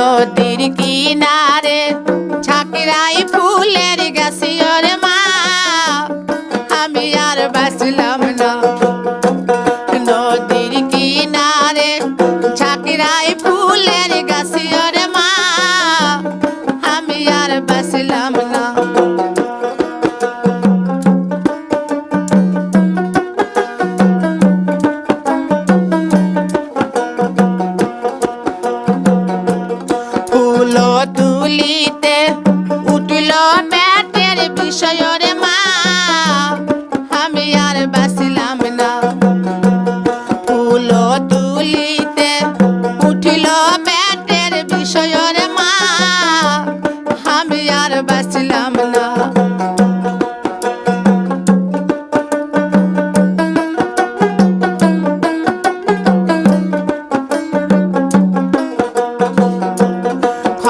নদীর কিনারে ঝাঁকড়াই ফুলের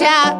shout.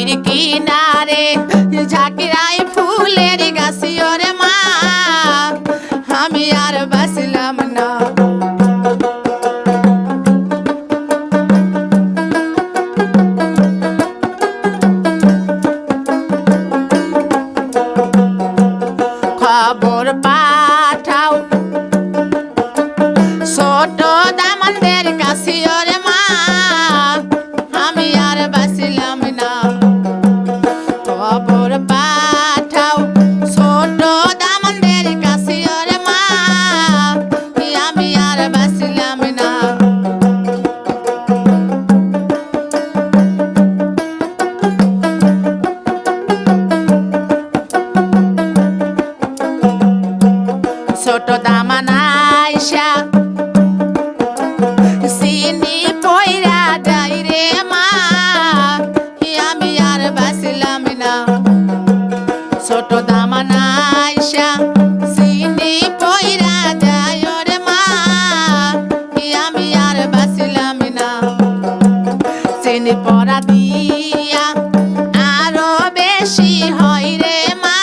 নদীর কিনারে যা দিন পরা দিয়া, আরও বেশি হয় রে মা।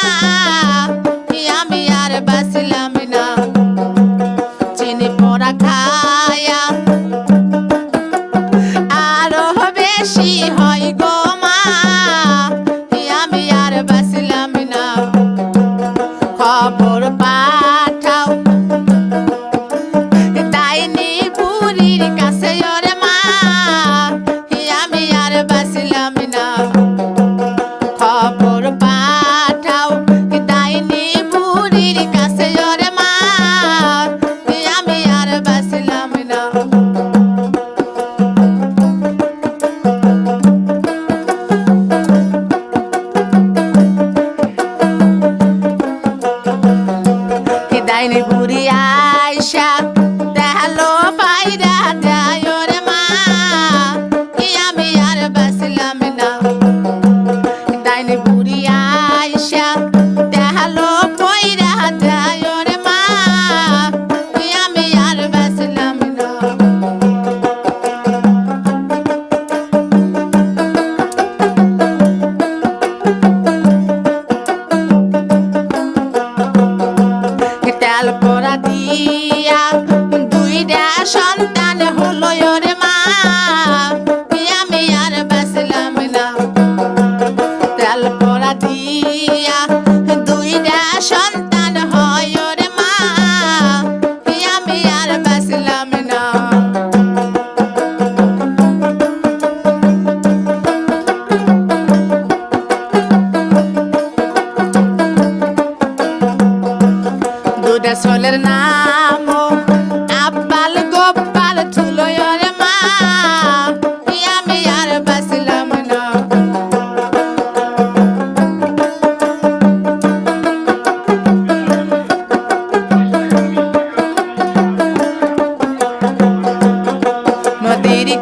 আমি আর বাঁচলাম না। চিনি পরা খাই গাল পরা দিয়া দুইটা সন্তান হলো ওরে মা। আমি আর বাসলাম না। গাল পরা দিয়া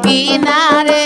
কিনারে